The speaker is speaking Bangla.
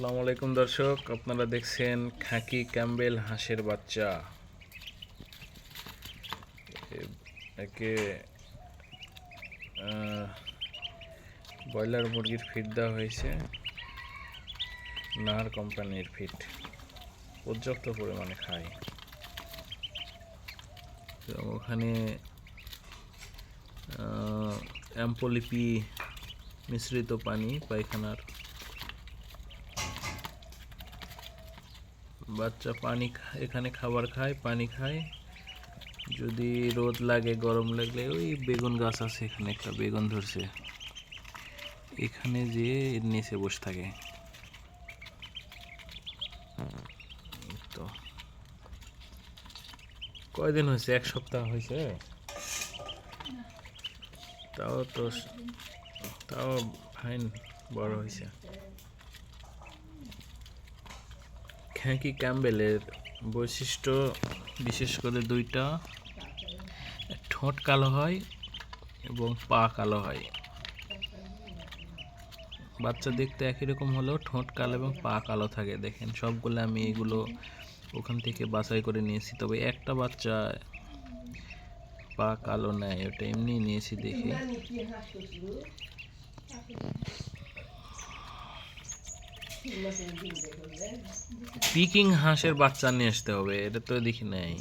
আসসালামু আলাইকুম দর্শক, আপনারা দেখছেন খাকি ক্যাম্বেল হাঁসের বাচ্চা। একে ব্রয়লার মুরগির ফিড দেওয়া হয়েছে, নাহার কোম্পানির ফিড, পর্যাপ্ত পরিমাণে খায়। ওখানে অ্যাম্পোলিপি মিশ্রিত পানি, পায়খানার বাচ্চা পানি এখানে খাবার খায়, পানি খায়। যদি রোদ লাগে, গরম লাগলে ওই বেগুন গাছ আছে এখানে, একটা বেগুন ধরছে। এখানে যে নিচে বসে থাকে। তো। কয়দিন হয়েছে? এক সপ্তাহ হয়েছে? তাও তো তাও ফাইন বড় হয়েছে। খ্যাঁকি ক্যাম্বেলের বৈশিষ্ট্য বিশেষ করে দুইটা। ঠোঁট কালো হয় এবং পা কালো হয়। বাচ্চা দেখতে একই রকম হলেও ঠোঁট কালো এবং পা কালো থাকে। দেখেন, সবগুলো আমি এগুলো ওখান থেকে বাছাই করে নিয়েছি। তবে একটা বাচ্চা পা কালো নেয়, ওটা এমনি নিয়েছি দেখে। পিকিং হাঁসের বাচ্চা নিয়ে আসতে হবে এটা তো দেখি নাই।